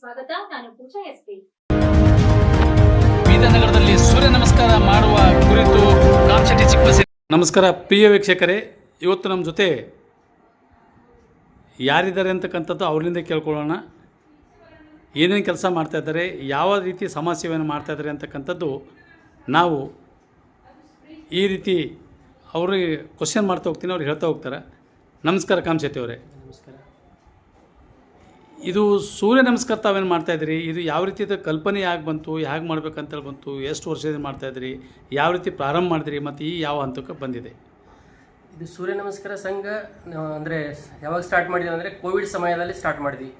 ಸ್ವಾಗತ. ನಾನು ಪೂಜಾ ಸೂರ್ಯ ನಮಸ್ಕಾರ ಮಾಡುವ ಕುರಿತು ಚಿಕ್ಕಬಸಿ ನಮಸ್ಕಾರ ಪ್ರಿಯ ವೀಕ್ಷಕರೇ. ಇವತ್ತು ನಮ್ಮ ಜೊತೆ ಯಾರಿದ್ದಾರೆ ಅಂತಕ್ಕಂಥದ್ದು ಅವರಿಂದ ಕೇಳ್ಕೊಳ್ಳೋಣ. ಏನೇನು ಕೆಲಸ ಮಾಡ್ತಾ ಇದ್ದಾರೆ ಯಾವ ರೀತಿ ಸಮಾಜ ಸೇವೆಯನ್ನು ಮಾಡ್ತಾ ಇದ್ದಾರೆ ಅಂತಕ್ಕಂಥದ್ದು ನಾವು ಈ ರೀತಿ ಅವ್ರಿಗೆ ಕ್ವಶನ್ ಮಾಡ್ತಾ ಹೋಗ್ತೀನಿ ಅವ್ರು ಹೇಳ್ತಾ ಹೋಗ್ತಾರೆ. ನಮಸ್ಕಾರ ಕಾಮಶೆಟ್ಟಿ ಅವರೇ. ನಮಸ್ಕಾರ. ಇದು ಸೂರ್ಯ ನಮಸ್ಕಾರ ತಾವೇನು ಮಾಡ್ತಾ ಇದ್ರಿ ಇದು ಯಾವ ರೀತಿ ಇದು ಕಲ್ಪನೆ ಯಾಕೆ ಬಂತು? ಹೇಗೆ ಮಾಡ್ಬೇಕಂತೇಳಿ ಬಂತು? ಎಷ್ಟು ವರ್ಷದಿಂದ ಮಾಡ್ತಾ ಇದ್ರಿ ಯಾವ ರೀತಿ ಪ್ರಾರಂಭ ಮಾಡಿದ್ರಿ? ಮತ್ತು ಈ ಯಾವ ಹಂತಕ್ಕೆ ಬಂದಿದೆ? ಇದು ಸೂರ್ಯ ನಮಸ್ಕಾರ ಸಂಘ ಅಂದರೆ ಯಾವಾಗ ಸ್ಟಾರ್ಟ್ ಮಾಡಿದ್ವಿ ಅಂದರೆ ಕೋವಿಡ್ ಸಮಯದಲ್ಲಿ ಸ್ಟಾರ್ಟ್ ಮಾಡಿದ್ವಿ.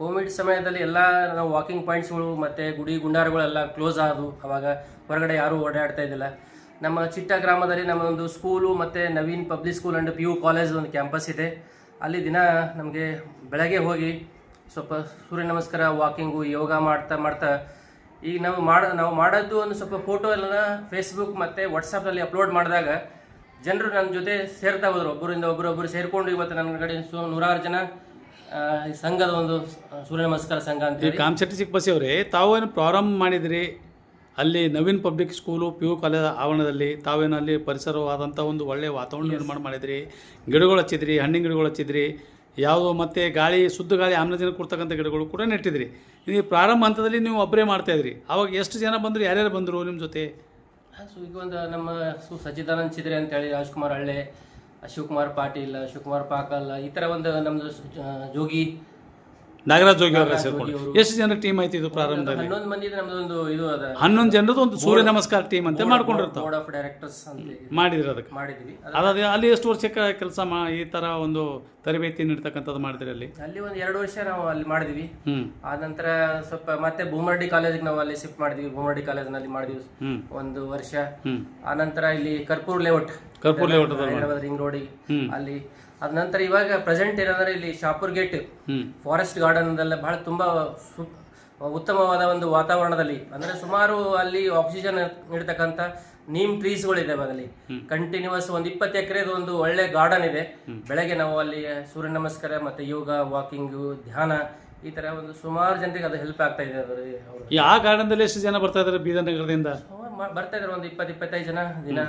ಕೋವಿಡ್ ಸಮಯದಲ್ಲಿ ಎಲ್ಲ ನಾವು ವಾಕಿಂಗ್ ಪಾಯಿಂಟ್ಸ್ಗಳು ಮತ್ತು ಗುಡಿ ಗುಂಡಾರಗಳೆಲ್ಲ ಕ್ಲೋಸ್ ಆದವು. ಅವಾಗ ಹೊರಗಡೆ ಯಾರೂ ಓಡಾಡ್ತಾ ಇದ್ದಿಲ್ಲ. ನಮ್ಮ ಚಿಟ್ಟ ಗ್ರಾಮದಲ್ಲಿ ನಮ್ಮ ಒಂದು ಸ್ಕೂಲು ಮತ್ತು Naveen public school and P U college ಒಂದು ಕ್ಯಾಂಪಸ್ ಇದೆ. ಅಲ್ಲಿ ದಿನ ನಮಗೆ ಬೆಳಗ್ಗೆ ಹೋಗಿ ಸ್ವಲ್ಪ ಸೂರ್ಯ ನಮಸ್ಕಾರ ವಾಕಿಂಗು ಯೋಗ ಮಾಡ್ತಾ ಮಾಡ್ತಾ ಈಗ ನಾವು ಮಾಡ ನಾವು ಮಾಡೋದು ಒಂದು ಸ್ವಲ್ಪ ಫೋಟೋ ಎಲ್ಲ ಫೇಸ್ಬುಕ್ ಮತ್ತು ವಾಟ್ಸಪ್ನಲ್ಲಿ ಅಪ್ಲೋಡ್ ಮಾಡಿದಾಗ ಜನರು ನನ್ನ ಜೊತೆ ಸೇರ್ತಾ ಹೋದರು. ಒಬ್ಬರಿಂದ ಒಬ್ಬರು ಒಬ್ಬರು ಸೇರಿಕೊಂಡು ಇವತ್ತು ನನ್ನ ಕಡೆ ಸು ನೂರಾರು ಜನ ಈ ಸಂಘದ ಒಂದು ಸೂರ್ಯ ನಮಸ್ಕಾರ ಸಂಘ ಅಂತ ಕಾಮಶೆಟ್ಟಿ ಚಿಕ್ಕಬಸಿ ಅವರೇ ತಾವೇನು ಪ್ರಾರಂಭ ಮಾಡಿದಿರಿ? ಅಲ್ಲಿ Naveen public school P U college ಆವರಣದಲ್ಲಿ ತಾವೇನಲ್ಲಿ ಪರಿಸರವಾದಂಥ ಒಂದು ಒಳ್ಳೆಯ ವಾತಾವರಣ ನಿರ್ಮಾಣ ಮಾಡಿದ್ರಿ? ಗಿಡಗಳು ಹಚ್ಚಿದ್ರಿ ಹಣ್ಣಿನ ಗಿಡಗಳು ಹಚ್ಚಿದ್ರಿ? ಯಾವುದೋ ಮತ್ತು ಗಾಳಿ, ಶುದ್ಧ ಗಾಳಿ ಆಮ್ಲಜನಕ ಕೊಡ್ತಕ್ಕಂಥ ಗಿಡಗಳು ಕೂಡ ನೆಟ್ಟಿದ್ರಿ. ನೀವು ಪ್ರಾರಂಭ ಹಂತದಲ್ಲಿ ನೀವು ಒಬ್ಬರೇ ಮಾಡ್ತಾಯಿದ್ರಿ ಅವಾಗ ಎಷ್ಟು ಜನ ಬಂದರು, ಯಾರ್ಯಾರು ಬಂದರು ನಿಮ್ಮ ಜೊತೆ? ಸೊ, ಈಗ ಒಂದು ನಮ್ಮ ಸು ಸಚ್ಚಿದಾನಂದ್ ಚಿದ್ರೆ ಅಂತೇಳಿ, ರಾಜ್ಕುಮಾರ್ ಹಳ್ಳೆ, ಶಿವಕುಮಾರ್ ಪಾಟೀಲ್, ಶಿವಕುಮಾರ್ ಪಾಕಲ್, ಈ ಥರ ಒಂದು ನಮ್ಮದು ಜೋಗಿ ನಾಗರಾಜ್ ಜೋಗಿ ಅವರ. ಸೇರ್ಕೊಂಡು ಎಷ್ಟು ಜನ ಟೀಮ್ ಆಯ್ತು ಇದು ಪ್ರಾರಂಭದಲ್ಲಿ? ಹನ್ನೊಂದು ಮಂದಿ ನಮ್ದೊಂದು ಇದು ಅದ. ಹನ್ನೊಂದು ಜನರದ್ದು ಒಂದು ಸೂರ್ಯ ನಮಸ್ಕಾರ ಟೀಮ್ ಅಂತ ಮಾಡ್ಕೊಂಡಿರ್ತಾವೆ. ಬೋರ್ಡ್ ಆಫ್ ಡೈರೆಕ್ಟರ್ಸ್ ಅಂತ ಮಾಡಿದ್ರಿ ಅದಕ್ಕೆ. ಮಾಡಿದ್ವಿ. ಅದು ಅದಾದ ಅಲ್ಲಿ ಎಷ್ಟು ವರ್ಷ ಕೆಲಸ ಮಾ ಈ ತರ ಒಂದು ತರಬೇತಿ ನೀಡ್ತಕ್ಕಂಥದ್ದು ಮಾಡಿದ್ರಿ ಅಲ್ಲಿ? ಅಲ್ಲಿ ಒಂದು ಎರಡು ವರ್ಷ ನಾವು ಅಲ್ಲಿ ಮಾಡಿದ್ವಿ. ಹ್ಞೂ ಆ ನಂತರ ಸ್ವಲ್ಪ ಮತ್ತೆ ಭೂಮರ್ಡಿ ಕಾಲೇಜಿಗೆ ನಾವು ಅಲ್ಲಿ ಶಿಫ್ಟ್ ಮಾಡಿದ್ವಿ. ಭೂಮರ್ಡಿ ಕಾಲೇಜಿನಲ್ಲಿ ಮಾಡಿದ್ವಿ. ಹ್ಞೂ ಒಂದು ವರ್ಷ. ಹ್ಞೂ ಆ ನಂತರ ಇಲ್ಲಿ Karpur layout Karpur layout Hyderabad ring ರೋಡಿಗೆ ಅಲ್ಲಿ ಅದ ನಂತರ ಇವಾಗ ಪ್ರೆಸೆಂಟ್ ಏನಂದ್ರೆ ಇಲ್ಲಿ ಶಾಪುರ್ ಗೇಟ್ ಫಾರೆಸ್ಟ್ ಗಾರ್ಡನ್ ಬಹಳ ತುಂಬಾ ಉತ್ತಮವಾದ ಒಂದು ವಾತಾವರಣದಲ್ಲಿ ಅಂದ್ರೆ ಸುಮಾರು ಅಲ್ಲಿ ಆಕ್ಸಿಜನ್ ನೀಡ್ತಕ್ಕಂಥ ನೀಮ್ ಟ್ರೀಸ್ ಗಳಿದಾವೆ ಅಲ್ಲಿ ಕಂಟಿನ್ಯೂಸ್ ಒಂದು ಇಪ್ಪತ್ತು ಎಕರೆದು ಒಂದು ಒಳ್ಳೆ ಗಾರ್ಡನ್ ಇದೆ. ಬೆಳಗ್ಗೆ ನಾವು ಅಲ್ಲಿ ಸೂರ್ಯ ನಮಸ್ಕಾರ ಮತ್ತೆ ಯೋಗ ವಾಕಿಂಗ್ ಧ್ಯಾನ ಈ ತರ ಒಂದು ಸುಮಾರು ಜನರಿಗೆ ಅದು ಹೆಲ್ಪ್ ಆಗ್ತಾ ಇದೆ ಆ ಗಾರ್ಡನ್ದಲ್ಲಿ ಎಷ್ಟು ಜನ ಬರ್ತಾ ಇದ್ದಾರೆ ಬೀದರ್ ನಗರದಿಂದ? ಬರ್ತಾ ಇದಾರೆ ಒಂದು ಇಪ್ಪತ್ತು ಇಪ್ಪತ್ತೈದು ಜನ ದಿನ.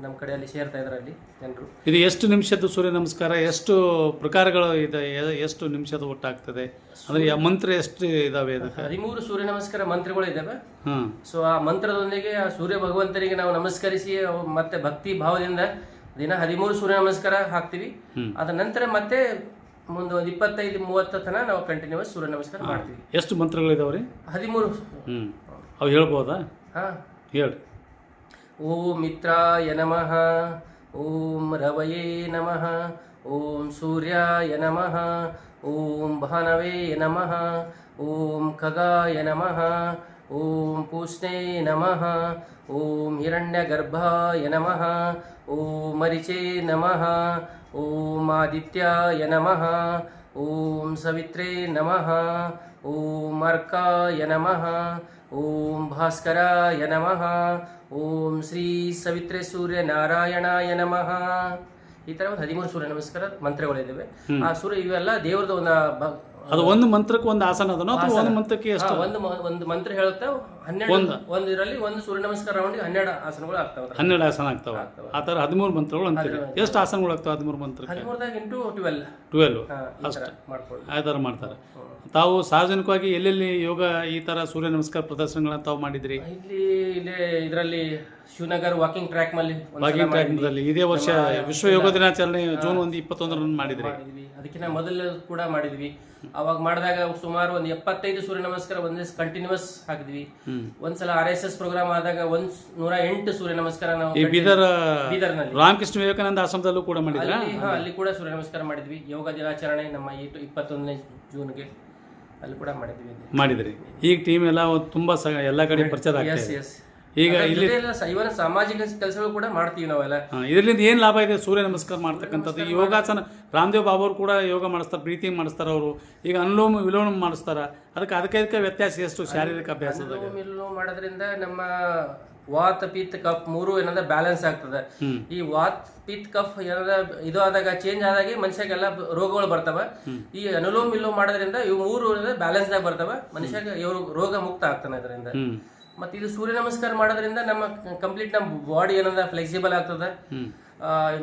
ನಮ್ಮ ಕಡೆ ಅಲ್ಲಿ ಸೇರ್ತಾ ಇದ್ರ ಅಲ್ಲಿ ಜನರು. ಇದು ಎಷ್ಟು ನಿಮಿಷದ್ದು ಸೂರ್ಯ ನಮಸ್ಕಾರ? ಎಷ್ಟು ಪ್ರಕಾರಗಳು ಇದೆ? ಎ- ಎಷ್ಟು ನಿಮಿಷದ ಒಟ್ಟಾಗ್ತದೆ? ಅಂದ್ರೆ ಆ ಮಂತ್ರ ಎಷ್ಟು ಇದಾವೆ ಹದಿಮೂರು ಸೂರ್ಯ ನಮಸ್ಕಾರ ಮಂತ್ರಗಳು ಇದಾವೆ. ಹಾಂ. ಸೊ ಆ ಮಂತ್ರದೊಂದಿಗೆ ಆ ಸೂರ್ಯ ಭಗವಂತನಿಗೆ ನಾವು ನಮಸ್ಕರಿಸಿ ಅವು ಮತ್ತೆ ಭಕ್ತಿ ಭಾವದಿಂದ ದಿನ ಹದಿಮೂರು ಸೂರ್ಯ ನಮಸ್ಕಾರ ಹಾಕ್ತಿವಿ. ಹ್ಮ್. ಅದ ನಂತರ ಮತ್ತೆ ಮುಂದೆ ಒಂದು ಇಪ್ಪತ್ತೈದು ಮೂವತ್ತು ತನ ನಾವು ಕಂಟಿನ್ಯೂಸ್ ಸೂರ್ಯ ನಮಸ್ಕಾರ ಮಾಡ್ತೀವಿ. ಎಷ್ಟು ಮಂತ್ರಗಳಿದಾವೆ ರೀ? ಹದಿಮೂರು. ಹ್ಞೂ ಅವು ಹೇಳ್ಬೋದಾ? ಹಾ. ಹೇಳಿ. ॐ मित्राय नमः ॐ रवये नमः ॐ सूर्याय नमः ॐ भानवे नमः ॐ खगाय नमः ॐ पूष्णे नमः ॐ हिरण्यगर्भाय नमः ॐ मरिचे नमः ॐ आदित्याय नमः ಓಂ ಸವಿತ್ರೇ ನಮಃ. ಓಂ ಅರ್ಕಾಯ ನಮಃ. ಓಂ ಭಾಸ್ಕರಾಯ ನಮಃ. ಓಂ ಶ್ರೀ ಸವಿತ್ರೆ ಸೂರ್ಯ ನಾರಾಯಣಾಯ ನಮಃ. ಈ ತರ ಒಂದು ಹದಿಮೂರು ಸೂರ್ಯ ನಮಸ್ಕಾರ ಮಂತ್ರಗಳಿದ್ದಾವೆ ಆ ಸೂರ್ಯ ಇವೆಲ್ಲ ದೇವರದ ಒಂದು ಅದು ಒಂದು ಮಂತ್ರಕ್ಕೆ ಒಂದು ಆಸನ ಅದನೋ ಅಥವಾ ಒಂದು ಮಂತ್ರಕ್ಕೆ ಎಷ್ಟು? ಒಂದು ಒಂದು ಮಂತ್ರ ಹೇಳುತ್ತೆ. ಹನ್ನೆರಡು ಒಂದು. ಇದರಲ್ಲಿ ಒಂದು ಸೂರ್ಯ ನಮಸ್ಕಾರ ಮಾಡಿ ಹನ್ನೆರಡು ಆಸನಗಳು ಆಗ್ತಾವೆ ಹನ್ನೆರಡು ಆಸನ ಆಗ್ತಾವೆ. ಆ ಥರ ಹದಿಮೂರು ಮಂತ್ರಗಳು ಅಂತೀರಿ. ಎಷ್ಟು ಆಸನಗಳು ಆಗ್ತಾವೆ ಹದಿಮೂರು ಮಂತ್ರಕ್ಕೆ? ಹದಿಮೂರದಾಗ ಇಂಟು ಟ್ವೆಲ್. ಟ್ವೆಲ್. ಅಷ್ಟು. ಆ ಥರ ಮಾಡ್ತಾರೆ. ತಾವು ಸಾರ್ವಜನಿಕವಾಗಿ ಎಲ್ಲೆಲ್ಲಿ ಯೋಗ ಈ ಥರ ಸೂರ್ಯ ನಮಸ್ಕಾರ ಪ್ರದರ್ಶನಗಳನ್ನ ತಾವು ಮಾಡಿದ್ರಿ? ಇಲ್ಲಿ ಇಲ್ಲೇ ಇದರಲ್ಲಿ ಶಿವನಗರ್ ವಾಕಿಂಗ್ ಟ್ರ್ಯಾಕ್ ಮಲ್ಲಿ ವಾಕಿಂಗ್ ಟ್ರ್ಯಾಕ್. ಇದೇ ವರ್ಷ ವಿಶ್ವ ಯೋಗ ದಿನಾಚರಣೆ ಜೂನ್ ಒಂದು ಇಪ್ಪತ್ತೊಂದರಂದು ಮಾಡಿದ್ರಿ. ಅದಕ್ಕಿಂತ ಮೊದಲು ಕೂಡ ಮಾಡಿದ್ವಿ. ಅವಾಗ ಮಾಡಿದಾಗ ಸುಮಾರು ಒಂದು ಎಪ್ಪತ್ತೈದು ಸೂರ್ಯ ನಮಸ್ಕಾರ ಒಂದೇ ಕಂಟಿನ್ಯೂಸ್ ಹಾಕಿದ್ವಿ. ಒಂದ್ಸಲ ಆರ್ ಎಸ್ ಎಸ್ ಪ್ರೋಗ್ರಾಮ್ ಆದಾಗ ಒಂದ್ ನೂರ ಎಂಟು ಸೂರ್ಯ ನಮಸ್ಕಾರ ನಾವು ಬೀದರ್ ಬೀದರ್ನಲ್ಲಿ. ರಾಮಕೃಷ್ಣ ವಿವೇಕಾನಂದ ಆಶ್ರಮದಲ್ಲೂ ಕೂಡ ಮಾಡಿದ್ವಿ ಅಲ್ಲಿ ಕೂಡ ಸೂರ್ಯ ನಮಸ್ಕಾರ ಮಾಡಿದ್ವಿ. ಯೋಗ ದಿನಾಚರಣೆ ನಮ್ಮ ಇಪ್ಪತ್ತೊಂದನೇ ಜೂನ್ಗೆ ಅಲ್ಲಿ ಕೂಡ ಮಾಡಿದ್ವಿ. ಮಾಡಿದ್ರಿ. ಈಗ ಟೀಮ್ ಎಲ್ಲ ತುಂಬಾ ಎಲ್ಲ ಕಡೆ ಪ್ರಚಾರ ಈಗ ಇಲ್ಲಿ ಇವರ ಸಾಮಾಜಿಕ ಕೆಲಸಗಳು ಕೂಡ ಮಾಡ್ತೀವಿ ನಾವೆಲ್ಲ. ಇದರಿಂದ ಏನು ಲಾಭ ಇದೆ? ಸೂರ್ಯ ನಮಸ್ಕಾರ ಮಾಡ್ತಕ್ಕಂಥದ್ದು. ಯೋಗಾಸನ ರಾಮದೇವ್ ಬಾಬು ಅವರು ಕೂಡ ಯೋಗ ಮಾಡಿಸ್ತಾರೆ ಬ್ರೀತಿಂಗ್ ಮಾಡಿಸ್ತಾರೆ ಅವರು. ಈಗ ಅನುಲೋಮ ವಿಲೋಮ ಮಾಡಿಸ್ತಾರೆ. ಅದಕ್ಕೆ ಅದಕ್ಕೆ ಅದಕ್ಕೆ ವ್ಯತ್ಯಾಸ ಎಷ್ಟು ಶಾರೀರಿಕ ಅಭ್ಯಾಸ ವಿಲೋಮ ಮಾಡೋದ್ರಿಂದ ನಮ್ಮ ವಾತ್ ಪಿತ್ ಕಫ್ ಮೂರು ಏನಂದ್ರೆ ಬ್ಯಾಲೆನ್ಸ್ ಆಗ್ತದೆ. ಈ ವಾತ್ ಪಿತ್ ಕಫ್ ಏನಾದ್ರೆ ಇದು ಆದಾಗ ಚೇಂಜ್ ಆದಾಗ ಮನುಷ್ಯಗೆಲ್ಲ ರೋಗಗಳು ಬರ್ತವೆ. ಈ ಅನುಲೋಮ ವಿಲೋಮ ಮಾಡೋದ್ರಿಂದ ಇವು ಮೂರು ಬ್ಯಾಲೆನ್ಸ್ ಆಗಿ ಬರ್ತವೆ. ಮನುಷ್ಯಗೆ ಇವರು ರೋಗ ಮುಕ್ತ ಆಗ್ತಾನೆ ಇದರಿಂದ. ಮತ್ತೆ ಇದು ಸೂರ್ಯ ನಮಸ್ಕಾರ ಮಾಡೋದ್ರಿಂದ ನಮ್ಮ ಕಂಪ್ಲೀಟ್ ನಮ್ಮ ಬಾಡಿ ಏನಂದ್ರೆ ಫ್ಲೆಕ್ಸಿಬಲ್ ಆಗ್ತದೆ.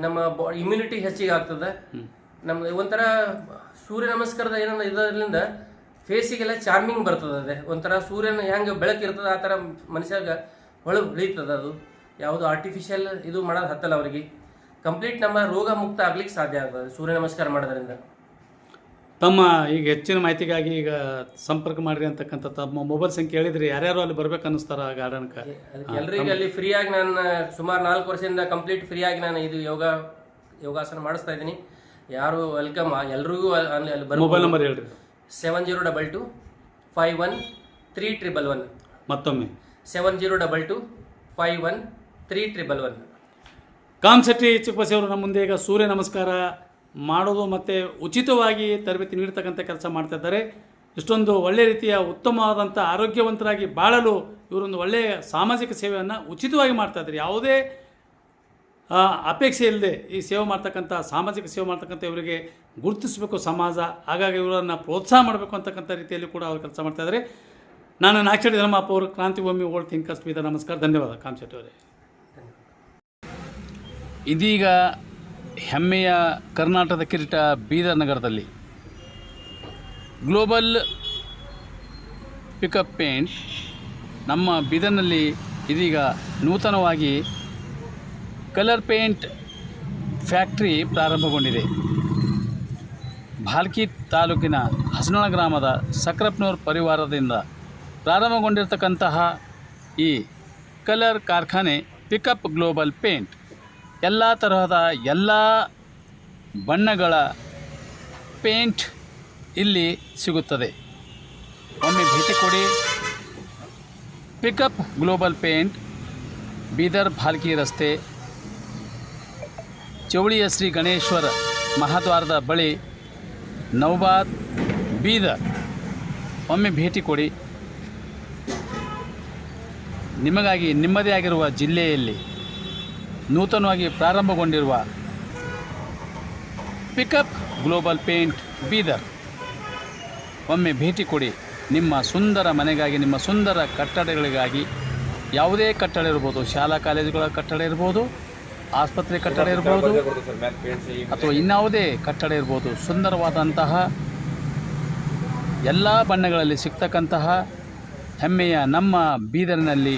ನಮ್ಮ ಇಮ್ಯುನಿಟಿ ಹೆಚ್ಚಿಗೆ ಆಗ್ತದೆ. ನಮ್ಮ ಒಂಥರ ಸೂರ್ಯ ನಮಸ್ಕಾರದ ಏನಂದ್ರೆ ಇದರಿಂದ ಫೇಸಿಗೆಲ್ಲ ಚಾರ್ಮಿಂಗ್ ಬರ್ತದೆ ಅದೇ. ಒಂಥರ ಸೂರ್ಯನ ಹೆಂಗೆ ಬೆಳಕಿರ್ತದೆ ಆ ಥರ ಮನುಷ್ಯಾಗ ಹೊಳ ಬೆಳೀತದೆ ಅದು. ಯಾವುದು ಆರ್ಟಿಫಿಷಿಯಲ್ ಇದು ಮಾಡೋದು ಹತ್ತಲ್ಲ ಅವರಿಗೆ. ಕಂಪ್ಲೀಟ್ ನಮ್ಮ ರೋಗ ಮುಕ್ತ ಆಗ್ಲಿಕ್ಕೆ ಸಾಧ್ಯ ಆಗ್ತದೆ ಸೂರ್ಯ ನಮಸ್ಕಾರ ಮಾಡೋದ್ರಿಂದ. ತಮ್ಮ ಈಗ ಹೆಚ್ಚಿನ ಮಾಹಿತಿಗಾಗಿ ಈಗ ಸಂಪರ್ಕ ಮಾಡ್ರಿ ಅಂತಕ್ಕಂಥ ತಮ್ಮ ಮೊಬೈಲ್ ಸಂಖ್ಯೆ ಹೇಳಿದ್ರಿ. ಯಾರ್ಯಾರು ಅಲ್ಲಿ ಬರ್ಬೇಕು ಅನ್ನಿಸ್ತಾರ ಗಾರ್ಡನ್ಕ? ಎಲ್ರಿಗೂ ಅಲ್ಲಿ ಫ್ರೀಯಾಗಿ ನಾನು ಸುಮಾರು ನಾಲ್ಕು ವರ್ಷದಿಂದ ಕಂಪ್ಲೀಟ್ ಫ್ರೀಯಾಗಿ ನಾನು ಇದು ಯೋಗ ಯೋಗಾಸನ ಮಾಡಿಸ್ತಾ ಇದ್ದೀನಿ. ಯಾರು ವೆಲ್ಕಮ್ ಎಲ್ರಿಗೂ ಅಲ್ಲಿ ಅಲ್ಲಿ ಮೊಬೈಲ್ ನಂಬರ್ ಹೇಳ್ರಿ. Seven zero double two five one three triple one ಮತ್ತೊಮ್ಮೆ. Seven zero double two five one three triple one Kamashetti Chikkabasi ಅವರು ನಮ್ಮ ಮುಂದೆ ಈಗ ಸೂರ್ಯ ನಮಸ್ಕಾರ. ಮಾಡೋದು ಮತ್ತು ಉಚಿತವಾಗಿ ತರಬೇತಿ ನೀಡ್ತಕ್ಕಂಥ ಕೆಲಸ ಮಾಡ್ತಾಯಿದ್ದಾರೆ ಇಷ್ಟೊಂದು ಒಳ್ಳೆಯ ರೀತಿಯ ಉತ್ತಮವಾದಂಥ ಆರೋಗ್ಯವಂತರಾಗಿ ಬಾಳಲು ಇವರೊಂದು ಒಳ್ಳೆಯ ಸಾಮಾಜಿಕ ಸೇವೆಯನ್ನು ಉಚಿತವಾಗಿ ಮಾಡ್ತಾ ಇದ್ದಾರೆ. ಯಾವುದೇ ಅಪೇಕ್ಷೆ ಇಲ್ಲದೆ ಈ ಸೇವೆ ಮಾಡ್ತಕ್ಕಂಥ, ಸಾಮಾಜಿಕ ಸೇವೆ ಮಾಡ್ತಕ್ಕಂಥ ಇವರಿಗೆ ಗುರುತಿಸಬೇಕು ಸಮಾಜ. ಹಾಗಾಗಿ ಇವರನ್ನು ಪ್ರೋತ್ಸಾಹ ಮಾಡಬೇಕು ಅಂತಕ್ಕಂಥ ರೀತಿಯಲ್ಲಿ ಕೂಡ ಅವರು ಕೆಲಸ ಮಾಡ್ತಾಯಿದ್ದಾರೆ ನಾನು ನಾಕ್ಷಡಿ ಧರ್ಮಪ್ಪ ಅವರು ಕ್ರಾಂತಿಭೂಮಿ ಓಲ್ಡ್ ಥಿಂಕರ್ಸ್ ಮೀದ ನಮಸ್ಕಾರ. ಧನ್ಯವಾದ. ಕಾಮಶೆಟ್ಟಿ ಅವರೇ ಇದೀಗ ಹೆಮ್ಮೆಯ ಕರ್ನಾಟಕದ ಕಿರೀಟ ಬೀದರ್ ನಗರದಲ್ಲಿ. ಗ್ಲೋಬಲ್ ಪಿಕಪ್ ಪೇಂಟ್ ನಮ್ಮ ಬೀದರ್ನಲ್ಲಿ ಇದೀಗ ನೂತನವಾಗಿ ಕಲರ್ ಪೇಂಟ್ ಫ್ಯಾಕ್ಟ್ರಿ ಪ್ರಾರಂಭಗೊಂಡಿದೆ. ಭಾಲ್ಕಿ ತಾಲೂಕಿನ ಹಸನೋಳ ಗ್ರಾಮದ ಸಕ್ರಪ್ನೂರ್ ಪರಿವಾರದಿಂದ ಪ್ರಾರಂಭಗೊಂಡಿರ್ತಕ್ಕಂತಹ ಈ ಕಲರ್ ಕಾರ್ಖಾನೆ ಪಿಕಪ್ ಗ್ಲೋಬಲ್ ಪೇಂಟ್ ಎಲ್ಲ ತರಹದ ಎಲ್ಲ ಬಣ್ಣಗಳ ಪೇಂಟ್ ಇಲ್ಲಿ ಸಿಗುತ್ತದೆ. ಒಮ್ಮೆ ಭೇಟಿ ಕೊಡಿ. Pickup global paint, Bidar Bhalki ರಸ್ತೆ, ಚೌಳಿಯ ಶ್ರೀ ಗಣೇಶ್ವರ ಮಹಾದ್ವಾರದ ಬಳಿ ನವಬಾದ್ ಬೀದರ್. ಒಮ್ಮೆ ಭೇಟಿ ಕೊಡಿ. ನಿಮಗಾಗಿ ನಿಮ್ಮದೇ ಆಗಿರುವ ಜಿಲ್ಲೆಯಲ್ಲಿ ನೂತನವಾಗಿ ಪ್ರಾರಂಭಗೊಂಡಿರುವ ಪಿಕಪ್ ಗ್ಲೋಬಲ್ ಪೇಂಟ್ ಬೀದರ್. ಒಮ್ಮೆ ಭೇಟಿ ಕೊಡಿ. ನಿಮ್ಮ ಸುಂದರ ಮನೆಗಾಗಿ, ನಿಮ್ಮ ಸುಂದರ ಕಟ್ಟಡಗಳಿಗಾಗಿ ಯಾವುದೇ ಕಟ್ಟಡ ಇರ್ಬೋದು, ಶಾಲಾ ಕಾಲೇಜುಗಳ ಕಟ್ಟಡ ಇರ್ಬೋದು, ಆಸ್ಪತ್ರೆ ಕಟ್ಟಡ ಇರ್ಬೋದು, ಅಥವಾ ಇನ್ಯಾವುದೇ ಕಟ್ಟಡ ಇರ್ಬೋದು, ಸುಂದರವಾದಂತಹ ಎಲ್ಲ ಬಣ್ಣಗಳಲ್ಲಿ ಸಿಗ್ತಕ್ಕಂತಹ ಹೆಮ್ಮೆಯ ನಮ್ಮ ಬೀದರಿನಲ್ಲಿ